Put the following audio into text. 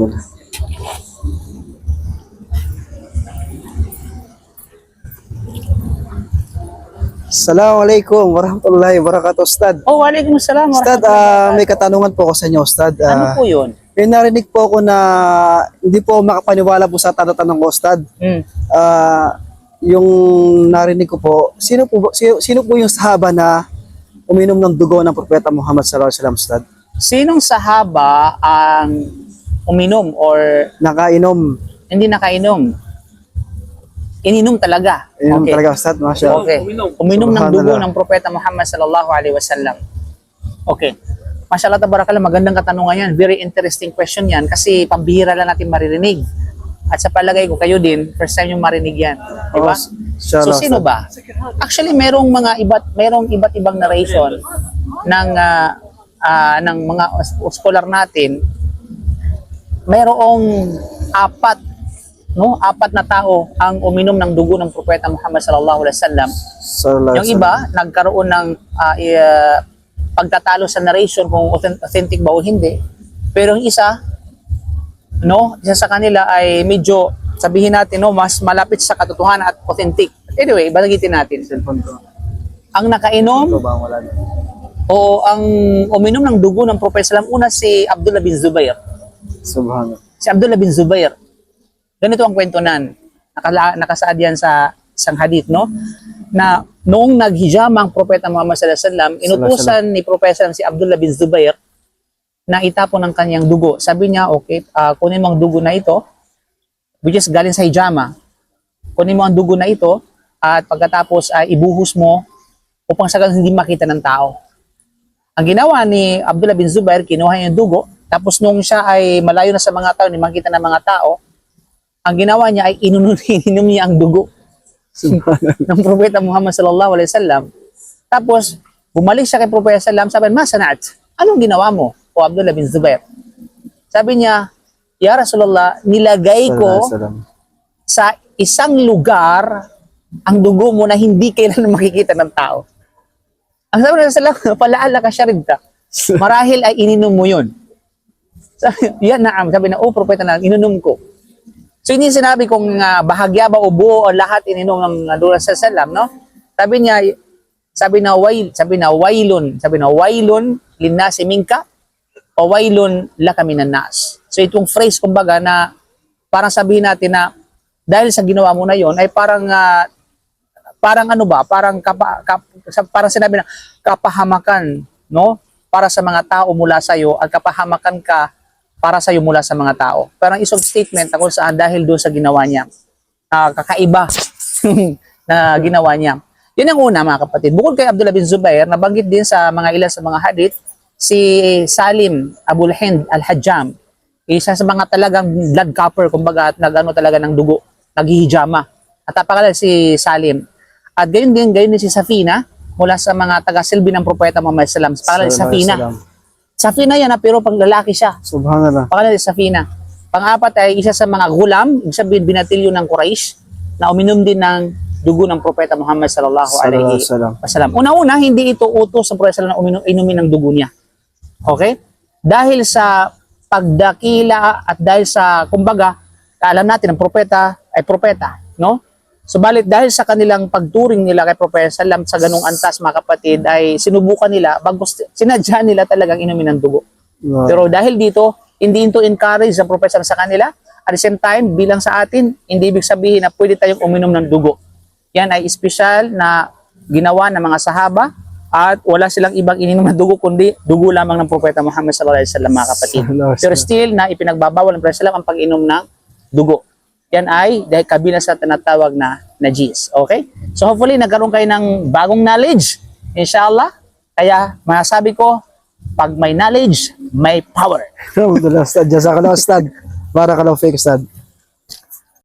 Bismillah. Assalamualaikum warahmatullahi wabarakatuh, Ustad. Oh, walaikum salam. Ustad, ah, may katanungan po ako sa inyo, Ustad. Ano Ah, po yun? may narinig po ako na hindi po makapaniwala po sa tanong-tanong ko, Ustad. Hmm. Ah, yung narinig ko po, sino po, sino, sino po yung sahaba na uminom ng dugo ng Propeta Muhammad sallallahu alaihi wasallam, Ustad? Sinong sahaba ang uminom or Nakainom. hindi nakainom? Ininom talaga. Inom okay. talaga, Ustad. Masya. Okay. Uminom ng dugo Subhanallah. ng Propeta Muhammad sallallahu alaihi wasallam. Okay. Mashallah tabarakallah, magandang katanungan yan. Very interesting question yan kasi pambihira lang natin maririnig. At sa palagay ko kayo din, first time yung marinig yan. Di ba? Oh, inshallah, So sino Ustad. ba? Actually merong mga iba't merong iba't ibang narration ng ah, ah, ng mga os- scholar natin. Merong apat no, apat na tao ang uminom ng dugo ng propeta Muhammad sallallahu alaihi wasallam. Yung iba nagkaroon ng i- ah, pagtatalo sa narration kung authen- authentic ba o hindi. Pero yung isa no, isa sa kanila ay medyo sabihin natin no, mas malapit sa katotohanan at authentic. Anyway, balagitin natin. Cellphone ko. Ang nakainom o ang uminom ng dugo ng propeta sallam una si Abdullah bin Zubair. Subhanallah. Si Abdullah bin Zubair. Ganito ang kwento nan. Nakala, nakasaad yan sa isang hadith, no? Na noong naghijama ang propeta Muhammad sallallahu alaihi wasallam, inutusan ni propeta si Abdullah bin Zubair na itapon ang kanyang dugo. Sabi niya, okay, ah, kunin mo ang dugo na ito, which is galing sa hijama. Kunin mo ang dugo na ito at pagkatapos ay ibuhos mo upang sa ganun hindi makita ng tao. Ang ginawa ni Abdullah bin Zubair, kinuha niya yung dugo, tapos nung siya ay malayo na sa mga tao, hindi makita ng mga tao, ang ginawa niya ay inunom, ininom niya ang dugo ng propeta Muhammad sallallahu alaihi wasallam. Tapos, bumalik siya kay propeta sallam, sabi, Masanat, anong ginawa mo? O Abdullah bin Zubair. Sabi niya, Ya Rasulullah, nilagay ko sa isang lugar ang dugo mo na hindi kailan makikita ng tao. Ang sabi ng Sallam, palaala ka siya rin ka. Marahil ay ininom mo yun. Yan naam. Sabi na, oh, propeta na, ininom ko. So, hindi sinabi kung uh, bahagya ba o buo o lahat ininom ng uh, sa Sallam, no? Sabi niya, sabi na, wail, sabi na, wailun, sabi na, wailun, linnasi minka, o wailun laka minan nas. So itong phrase kumbaga na parang sabihin natin na dahil sa ginawa mo na yon ay parang ah, parang ano ba, parang kapa, kap, parang sinabi na kapahamakan, no? Para sa mga tao mula sa iyo at kapahamakan ka para sa iyo mula sa mga tao. Parang isang statement kung saan dahil doon sa ginawa niya. ah, kakaiba na ginawa niya. Yun ang una mga kapatid. Bukod kay Abdullah bin Zubair, nabanggit din sa mga ilan sa mga hadith, si Salim Abul Hind al-Hajjam. Isa sa mga talagang blood copper, kumbaga, at nagano talaga ng dugo, naghihijama. At napakala si Salim. At gayon din, gayon din si Safina, mula sa mga taga-silbi ng propeta Muhammad sallam. Pangalan si Safina. Safina yan, pero pang lalaki siya. Subhanallah. Pangalan Safina. Pang-apat ay isa sa mga gulam, ibig sabihin binatilyo ng Quraysh, na uminom din ng dugo ng propeta Muhammad sallallahu alaihi wasallam. Una-una, hindi ito utos ng propeta na uminom, inumin ng dugo niya. Okay? Dahil sa pagdakila at dahil sa, kumbaga, alam natin ang propeta ay propeta, no? Subalit dahil sa kanilang pagturing nila kay Propeta Sallam sa ganung antas mga kapatid ay sinubukan nila, bagos sinadya nila talagang inumin ng dugo. Wow. Pero dahil dito, hindi ito encourage ang professor sa kanila. At the same time, bilang sa atin, hindi ibig sabihin na pwede tayong uminom ng dugo. Yan ay espesyal na ginawa ng mga sahaba at wala silang ibang ininom na dugo kundi dugo lamang ng propeta Muhammad sallallahu alaihi wasallam mga kapatid. Pero still na ipinagbabawal ng propeta ang pag-inom ng dugo. Yan ay dahil kabila sa tinatawag na najis. Okay? So hopefully nagkaroon kayo ng bagong knowledge. Inshallah. Kaya masasabi ko, pag may knowledge, may power. Ustad. Jazakallah, Ustad. Barakallahu fiik, Ustad.